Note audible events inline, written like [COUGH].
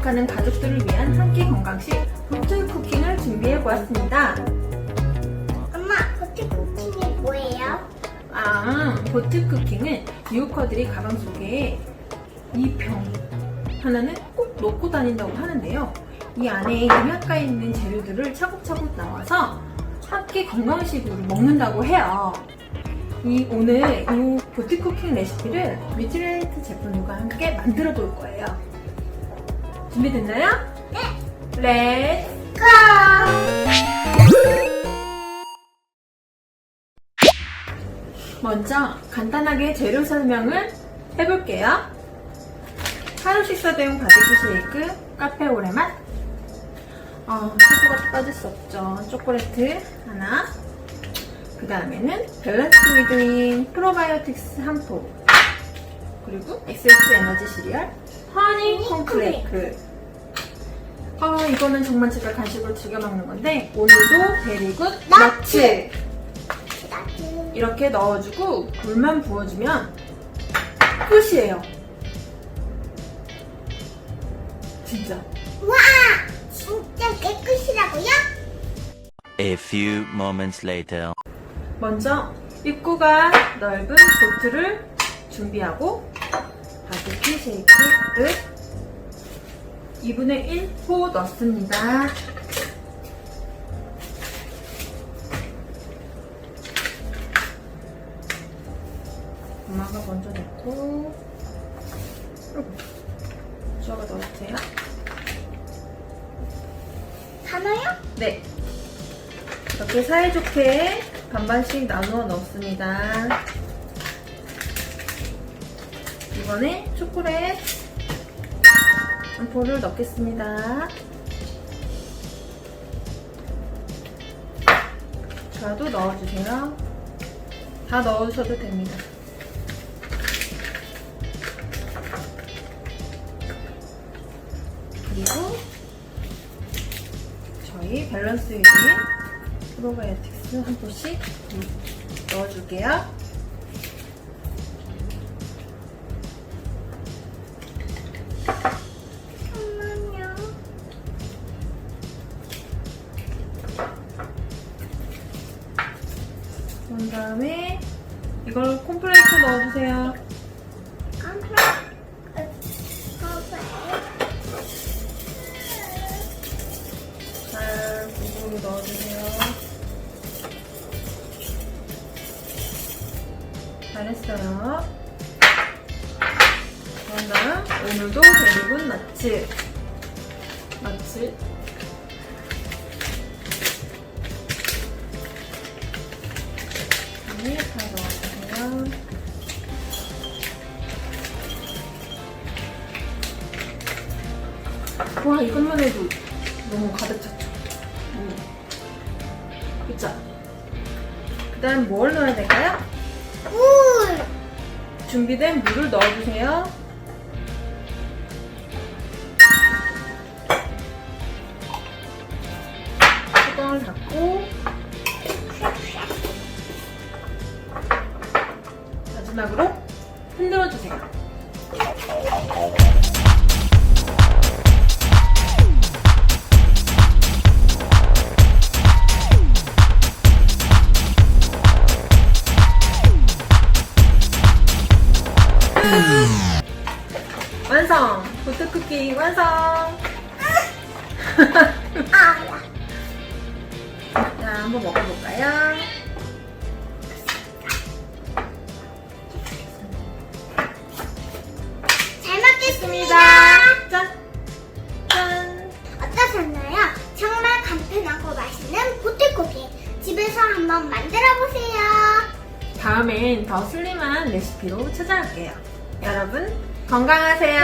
노력하는 가족들을 위한 한 끼 건강식 호텔 쿠킹을 준비해 보았습니다. 엄마, 호텔 쿠킹이 뭐예요? 아, 호텔 쿠킹은 뉴커들이 가방 속에 이 병 하나는 꼭 넣고 다닌다고 하는데요. 이 안에 입약가에 있는 재료들을 차곡차곡 나와서 함께 건강식으로 먹는다고 해요. 이 오늘 이 보트 쿠킹 레시피를 미트레이트 제품과 함께 만들어 볼 거예요. 준비됐나요? 네. 렛츠 먼저 간단하게 재료 설명을 해볼게요. 하루 식사 대용 바디큐 쉐이크, 카페 오레맛, 어, 초코가 빠질 수 없죠. 초콜릿 하나, 그 다음에는 밸런스 위드인 프로바이오틱스 한 포, 그리고 엑세스 에너지 시리얼, 허니 콘플레이크. 어, 이거는 정말 제가 간식으로 즐겨 먹는 건데, 오늘도 베리굿 너츠! 이렇게 넣어주고 물만 부어주면 끝이에요. 진짜. 와! 진짜 깨끗이라고요? A few moments later. 먼저 입구가 넓은 보트를 준비하고 바베큐 쉐이크를 2분의 1호 넣습니다. 엄마가 먼저 넣고 주아가 넣어주세요. 단어요? 네. 이렇게 사이좋게 반반씩 나누어 넣습니다. 이번에 초콜릿 한 포를 넣겠습니다. 저도 넣어주세요. 다 넣으셔도 됩니다. 그리고 저희 밸런스 위드인 프로바이오틱스 한 포씩 넣어줄게요. 다음에 이걸 콤플레이트 넣어주세요. 잘 고루 넣어주세요. 잘했어요. 그런 다음 오늘도 대부분 나츠. 나 츠. 네, 다 넣어주세요. 와, 이것만 해도 너무 가득 찼죠. 음. 그쵸? 그 다음 뭘 넣어야 될까요? 물! 준비된 물을 넣어주세요. 마지막으로 흔들어 주세요. 완성! 보트 쿠키 완성! 아, [LAUGHS] 자, 한번 먹어볼까요? 다음엔 더 슬림한 레시피로 찾아올게요. 여러분, 건강하세요.